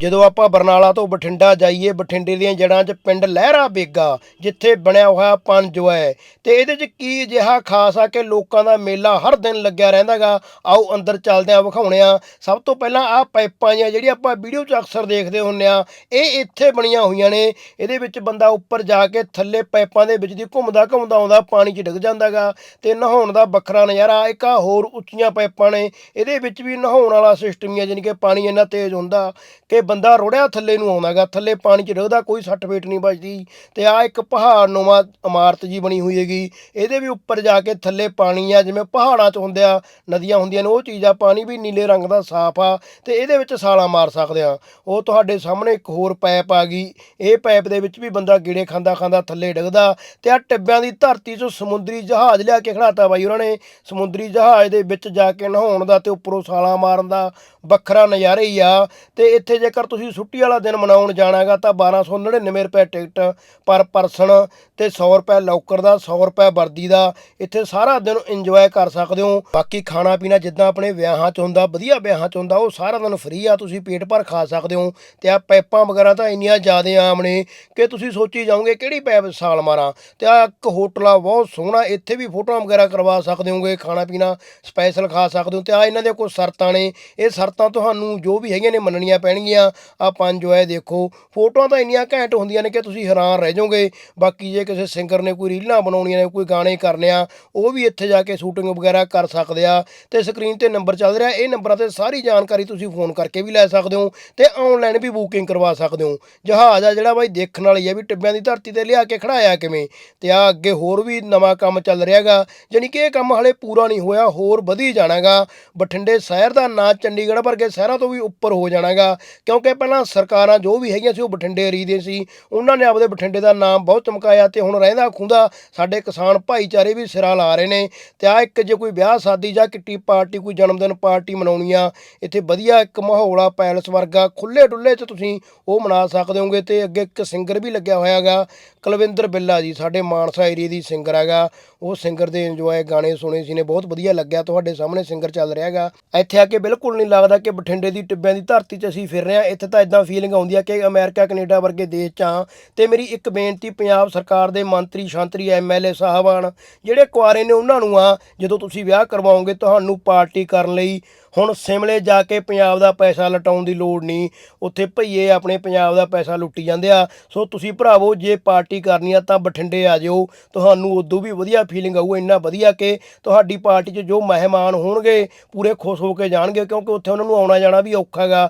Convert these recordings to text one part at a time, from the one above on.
ਜਦੋਂ ਆਪਾਂ ਬਰਨਾਲਾ ਤੋਂ ਬਠਿੰਡਾ ਜਾਈਏ, ਬਠਿੰਡੇ ਦੀਆਂ ਜੜ੍ਹਾਂ 'ਚ ਪਿੰਡ ਲਹਿਰਾ ਬੇਗਾ, ਜਿੱਥੇ ਬਣਿਆ ਹੋਇਆ ਪੰਜੋ ਹੈ ਤੇ ਇਹਦੇ 'ਚ ਕੀ ਅਜਿਹਾ ਖਾਸ ਆ ਕਿ ਲੋਕਾਂ ਦਾ ਮੇਲਾ ਹਰ ਦਿਨ ਲੱਗਿਆ ਰਹਿੰਦਾਗਾ ਆਓ ਅੰਦਰ ਚੱਲਦੇ ਆ, ਵਿਖਾਉਣੇ ਆ। ਸਭ ਤੋਂ ਪਹਿਲਾਂ ਆਹ ਪਾਈਪਾਂ ਜਿਹੀਆਂ ਜਿਹੜੀ ਆਪਾਂ ਵੀਡੀਓ 'ਚ ਅਕਸਰ ਦੇਖਦੇ ਹੁੰਨੇ ਆ, ਇਹ ਇੱਥੇ ਬਣੀਆਂ ਹੋਈਆਂ ਨੇ। ਇਹਦੇ ਵਿੱਚ ਬੰਦਾ ਉੱਪਰ ਜਾ ਕੇ ਥੱਲੇ ਪਾਈਪਾਂ ਦੇ ਵਿੱਚ ਦੀ ਘੁੰਮਦਾ ਘੁੰਮਦਾ ਆਉਂਦਾ ਪਾਣੀ 'ਚ ਡਿੱਗ ਜਾਂਦਾਗਾ ਤੇ ਨਹਾਉਣ ਦਾ ਵੱਖਰਾ ਨਜ਼ਾਰਾ, ਇੱਕ ਆ ਹੋਰ ਉੱਚੀਆਂ ਪਾਈਪਾਂ ਨੇ। ਇਹਦੇ ਵਿੱਚ ਵੀ ਨਹਾਉਣ ਵਾਲਾ ਸਿਸਟਮ ਹੀ ਆ, ਜਾਣੀ ਕਿ ਪਾਣੀ ਇੰਨਾ ਤੇਜ਼ ਹੁੰਦਾ ਕਿ ਬੰਦਾ ਰੋੜਿਆ ਥੱਲੇ ਨੂੰ ਆਉਂਦਾਗਾ ਥੱਲੇ ਪਾਣੀ 'ਚ ਡਿੱਗਦਾ, ਕੋਈ ਸੱਟ ਫੇਟ ਨਹੀਂ ਵੱਜਦੀ। ਤੇ ਆ ਇੱਕ ਪਹਾੜ ਨੁਮਾ ਇਮਾਰਤ ਜੀ ਬਣੀ ਹੋਈ ਹੈਗੀ। ਇਹਦੇ ਵੀ ਉੱਪਰ ਜਾ ਕੇ ਥੱਲੇ ਪਾਣੀ ਆ, ਜਿਵੇਂ ਪਹਾੜਾਂ 'ਚ ਹੁੰਦੇ ਆ, ਨਦੀਆਂ ਹੁੰਦੀਆਂ ਨੇ, ਉਹ ਚੀਜ਼ ਆ, ਪਾਣੀ ਵੀ ਨੀਲੇ ਰੰਗ ਦਾ ਸਾਫ਼ ਆ, ਤੇ ਇਹਦੇ ਵਿੱਚ ਛਾਲਾਂ ਮਾਰ ਸਕਦੇ ਆ। ਉਹ ਤੁਹਾਡੇ ਸਾਹਮਣੇ ਇੱਕ ਹੋਰ ਪਾਈਪ ਆ ਗਈ। ਇਹ ਪਾਈਪ ਦੇ ਵਿੱਚ ਵੀ ਬੰਦਾ ਗੇੜੇ ਖਾਂਦਾ ਖਾਂਦਾ ਥੱਲੇ ਡਿੱਗਦਾ ਤੇ ਆ ਟਿੱਬਿਆਂ ਦੀ ਧਰਤੀ 'ਚੋਂ ਸਮੁੰਦਰੀ ਜਹਾਜ਼ ਲਿਆ ਕੇ ਖੜਾਤਾ ਬਾਈ ਉਹਨਾਂ ਨੇ। ਸਮੁੰਦਰੀ ਜਹਾਜ਼ ਦੇ ਵਿੱਚ ਜਾ ਕੇ ਨਹਾਉਣ ਦਾ ਤੇ ਉੱਪਰੋਂ ਛਾਲਾਂ ਮਾਰਨ ਦਾ ਵੱਖਰਾ ਨਜ਼ਾਰਾ ਹੀ ਆ। ਤੇ ਇੱਥੇ ਜੇ ਜੇਕਰ ਤੁਸੀਂ ਛੁੱਟੀ ਵਾਲਾ ਦਿਨ ਮਨਾਉਣ ਜਾਣਾਗਾ ਤਾਂ 1299 ਰੁਪਏ ਟਿਕਟ ਪਰ ਪਰਸਨ ਤੇ 100 ਰੁਪਏ ਲੌਕਰ ਦਾ 100 ਰੁਪਏ ਵਰਦੀ ਦਾ, ਇੱਥੇ ਸਾਰਾ ਦਿਨ ਇੰਜੋਏ ਕਰ ਸਕਦੇ ਹੋ। ਬਾਕੀ ਖਾਣਾ ਪੀਣਾ ਜਿੱਦਾਂ ਆਪਣੇ ਵਿਆਹਾਂ 'ਚ ਹੁੰਦਾ, ਵਧੀਆ ਵਿਆਹਾਂ 'ਚ ਹੁੰਦਾ, ਉਹ ਸਾਰਾ ਦਿਨ ਫ੍ਰੀ ਆ, ਤੁਸੀਂ ਪੇਟ ਭਰ ਖਾ ਸਕਦੇ ਹੋ। ਤੇ ਆ ਪੈਪਾਂ ਵਗੈਰਾ ਤਾਂ ਇੰਨੀਆਂ ਜ਼ਿਆਦਾ ਆਮ ਨੇ ਕਿ ਤੁਸੀਂ ਸੋਚੀ ਜਾਓਗੇ, ਕਿਹੜੀ ਪੈਪ ਸਾਲ ਮਾਰਾਂ? ਤੇ ਆ ਇੱਕ ਹੋਟਲ ਆ, ਬਹੁਤ ਸੋਹਣਾ, ਇੱਥੇ ਵੀ ਫੋਟੋਆਂ ਵਗੈਰਾ ਕਰਵਾ ਸਕਦੇ ਹੋਗੇ ਖਾਣਾ ਪੀਣਾ ਸਪੈਸ਼ਲ ਖਾ ਸਕਦੇ ਹੋ। ਤੇ ਆ ਇਹਨਾਂ ਦੇ ਕੁਝ ਸ਼ਰਤਾਂ ਨੇ। ਇਹ ਸ਼ਰਤਾਂ ਤੁਹਾਨੂੰ ਜੋ ਵੀ ਹੈਗੀਆਂ ਨੇ ਮੰਨਣੀਆਂ ਪੈਣਗੀਆਂ। ਆ ਪੰਜ ਜੋ ਹੈ ਦੇਖੋ, ਫੋਟੋਆਂ ਤਾਂ ਇੰਨੀਆਂ ਘੈਂਟ ਹੁੰਦੀਆਂ ਨੇ ਕਿ ਤੁਸੀਂ ਹੈਰਾਨ ਰਹਿ ਜਾਓਗੇ। ਬਾਕੀ ਜੇ ਕਿਸੇ ਸਿੰਗਰ ਨੇ ਕੋਈ ਰੀਲਾਂ ਬਣਾਉਣੀਆਂ ਨੇ, ਕੋਈ ਗਾਣੇ ਕਰਨੇ ਆ ਉਹ ਵੀ ਇੱਥੇ ਜਾ ਕੇ ਸ਼ੂਟਿੰਗ ਵਗੈਰਾ ਕਰ ਸਕਦੇ ਆ। ਤੇ ਸਕਰੀਨ ਤੇ ਨੰਬਰ ਚੱਲ ਰਿਹਾ, ਇਹ ਨੰਬਰਾਂ ਤੇ ਸਾਰੀ ਜਾਣਕਾਰੀ ਤੁਸੀਂ ਫੋਨ ਕਰਕੇ ਵੀ ਲੈ ਸਕਦੇ ਹੋ ਤੇ ਆਨਲਾਈਨ ਵੀ ਬੁਕਿੰਗ ਕਰਵਾ ਸਕਦੇ ਹੋ। ਜਹਾਜ਼ ਆ ਜਿਹੜਾ ਬਾਈ, ਦੇਖਣ ਵਾਲੀ ਆ ਵੀ ਟਿੱਬਿਆਂ ਦੀ ਧਰਤੀ ਤੇ ਲਿਆ ਕੇ ਖੜਾਇਆ ਕਿਵੇਂ। ਤੇ ਆ ਅੱਗੇ ਹੋਰ ਵੀ ਨਵਾਂ ਕੰਮ ਚੱਲ ਰਿਹਾਗਾ, ਜਾਣੀ ਕਿ ਇਹ ਕੰਮ ਹਲੇ ਪੂਰਾ ਨਹੀਂ ਹੋਇਆ, ਹੋਰ ਵਧੀ ਜਾਣਾਗਾ। ਬਠਿੰਡੇ ਸ਼ਹਿਰ ਦਾ ਨਾਂ ਚੰਡੀਗੜ੍ਹ ਵਰਗੇ ਸ਼ਹਿਰਾਂ ਤੋਂ ਵੀ ਉੱਪਰ ਹੋ ਜਾਣਾਗਾ ਕਿਉਂਕਿ ਪਹਿਲਾਂ ਸਰਕਾਰਾਂ ਜੋ ਵੀ ਹੈਗੀਆਂ ਸੀ ਉਹ ਬਠਿੰਡੇ ਏਰੀਏ ਦੀਆਂ ਸੀ। ਉਹਨਾਂ ਨੇ ਆਪਦੇ ਬਠਿੰਡੇ ਦਾ ਨਾਮ ਬਹੁਤ ਚਮਕਾਇਆ ਤੇ ਹੁਣ ਰਹਿੰਦਾ ਖੁੰਦਾ ਸਾਡੇ ਕਿਸਾਨ ਭਾਈਚਾਰੇ ਵੀ ਸਿਰਾਂ ਲਾ ਰਹੇ ਨੇ। ਤੇ ਆ ਇੱਕ ਜੇ ਕੋਈ ਵਿਆਹ, ਸ਼ਾਦੀ ਜਾਂ ਕਿੱਟੀ ਪਾਰਟੀ, ਕੋਈ ਜਨਮ ਦਿਨ ਪਾਰਟੀ ਮਨਾਉਣੀ ਆ, ਇੱਥੇ ਵਧੀਆ ਇੱਕ ਮਾਹੌਲ ਆ, ਪੈਲਸ ਵਰਗਾ ਖੁੱਲੇ ਡੁੱਲੇ 'ਚ ਤੁਸੀਂ ਉਹ ਮਨਾ ਸਕਦੇ ਹੋਗੇ ਤੇ ਅੱਗੇ ਇੱਕ ਸਿੰਗਰ ਵੀ ਲੱਗਿਆ ਹੋਇਆ ਹੈਗਾ, ਕੁਲਵਿੰਦਰ ਬਿੱਲਾ ਜੀ, ਸਾਡੇ ਮਾਨਸਾ ਏਰੀਏ ਦੀ ਸਿੰਗਰ ਹੈਗਾ। ਉਹ ਸਿੰਗਰ ਦੇ ਇੰਜੋਏ ਗਾਣੇ ਸੁਣੇ ਸੀ ਨੇ, ਬਹੁਤ ਵਧੀਆ ਲੱਗਿਆ, ਤੁਹਾਡੇ ਸਾਹਮਣੇ ਸਿੰਗਰ ਚੱਲ ਰਿਹਾ ਹੈਗਾ। ਇੱਥੇ ਆ ਕੇ ਬਿਲਕੁਲ ਨਹੀਂ ਲੱਗਦਾ ਕਿ ਬਠਿੰਡੇ ਦੀ ਟਿੱਬਿਆਂ ਦੀ ਧਰਤੀ 'ਚ ਅਸੀਂ ਫਿਰ ਰਹੇ ਹਾਂ। ਇੱਥੇ ਤਾਂ ਇਦਾਂ ਫੀਲਿੰਗ ਆਉਂਦੀ ਆ ਕਿ ਅਮਰੀਕਾ ਕੈਨੇਡਾ ਵਰਗੇ ਦੇਸ਼ 'ਚ ਆ ਤੇ ਮੇਰੀ ਇੱਕ ਬੇਨਤੀ ਪੰਜਾਬ ਸਰਕਾਰ ਦੇ ਮੰਤਰੀ, ਸ਼ੰਤਰੀ ਐਮਐਲਏ ਸਾਹਿਬਾਨ, ਜਿਹੜੇ ਕੁਆਰੇ ਨੇ ਉਹਨਾਂ ਨੂੰ ਆ ਜਦੋਂ ਤੁਸੀਂ ਵਿਆਹ ਕਰਵਾਓਗੇ, ਤੁਹਾਨੂੰ ਪਾਰਟੀ ਕਰਨ ਲਈ ਹੁਣ ਸਿਮਲੇ ਜਾ ਕੇ ਪੰਜਾਬ ਦਾ ਪੈਸਾ ਲਟਾਉਣ ਦੀ ਲੋੜ ਨਹੀਂ। ਉੱਥੇ ਭਈਏ ਆਪਣੇ ਪੰਜਾਬ ਦਾ ਪੈਸਾ ਲੁੱਟੀ ਜਾਂਦੇ ਆ। ਸੋ ਤੁਸੀਂ ਭਰਾਵੋ, ਜੇ ਪਾਰਟੀ ਕਰਨੀ ਆ ਤਾਂ ਬਠਿੰਡੇ ਆ ਜਿਓ। ਤੁਹਾਨੂੰ ਉਦੋਂ ਵੀ ਵਧੀਆ ਫੀਲਿੰਗ ਆਊ, ਇੰਨਾ ਵਧੀਆ ਕਿ ਤੁਹਾਡੀ ਪਾਰਟੀ 'ਚ ਜੋ ਮਹਿਮਾਨ ਹੋਣਗੇ, ਪੂਰੇ ਖੁਸ਼ ਹੋ ਕੇ ਜਾਣਗੇ, ਕਿਉਂਕਿ ਉੱਥੇ ਉਹਨਾਂ ਨੂੰ ਆਉਣਾ ਜਾਣਾ ਵੀ ਔਖਾ ਗਾ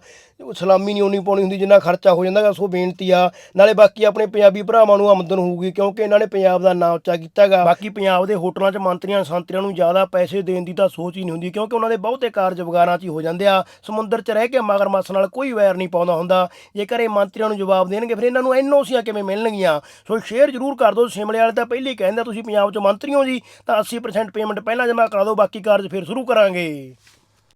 ਸਲਾਮੀ ਨਹੀਂ ਉਨੀ ਪਾਉਣੀ ਹੁੰਦੀ, ਜਿੰਨਾ ਖਰਚਾ ਹੋ ਜਾਂਦਾ ਗਾ ਸੋ ਬੇਨਤੀ ਆ। ਨਾਲੇ ਬਾਕੀ ਆਪਣੇ ਪੰਜਾਬੀ ਭਰਾਵਾਂ ਨੂੰ ਆਮਦਨ ਹੋਊਗੀ, ਕਿਉਂਕਿ ਇਹਨਾਂ ਨੇ ਪੰਜਾਬ ਦਾ ਨਾਂ ਉੱਚਾ ਕੀਤਾਗਾ ਬਾਕੀ ਪੰਜਾਬ ਦੇ ਹੋਟਲਾਂ 'ਚ ਮੰਤਰੀਆਂ, ਸੰਤਰੀਆਂ ਨੂੰ ਜ਼ਿਆਦਾ ਪੈਸੇ ਦੇਣ ਦੀ ਤਾਂ ਸੋਚ ਹੀ ਨਹੀਂ ਹੁੰਦੀ, ਕਿਉਂਕਿ ਉਹਨਾਂ ਦੇ ਬਹੁਤੇ ਕਾਰਜ ਵਗਾਰਾਂ 'ਚ ਹੀ ਹੋ ਜਾਂਦੇ ਆ। ਸਮੁੰਦਰ 'ਚ ਰਹਿ ਕੇ ਮਗਰਮੱਛ ਨਾਲ ਕੋਈ ਵੈਰ ਨਹੀਂ ਪਾਉਂਦਾ ਹੁੰਦਾ। ਜੇਕਰ ਇਹ ਮੰਤਰੀਆਂ ਨੂੰ ਜਵਾਬ ਦੇਣਗੇ, ਫਿਰ ਇਹਨਾਂ ਨੂੰ ਐਨਓਸੀਆਂ ਕਿਵੇਂ ਮਿਲਣਗੀਆਂ? ਸੋ ਸ਼ੇਅਰ ਜ਼ਰੂਰ ਕਰ ਦਿਓ। ਸਿਮਲੇ ਵਾਲੇ ਤਾਂ ਪਹਿਲੇ ਹੀ ਕਹਿੰਦੇ ਤੁਸੀਂ ਪੰਜਾਬ 'ਚ ਮੰਤਰੀ ਹੋ ਜੀ, ਤਾਂ 80% ਪੇਮੈਂਟ ਪਹਿਲਾਂ ਜਮ੍ਹਾਂ ਕਰਾ ਦਿਓ, ਬਾਕੀ ਕਾਰਜ ਫਿਰ ਸ਼ੁਰੂ ਕਰਾਂਗੇ।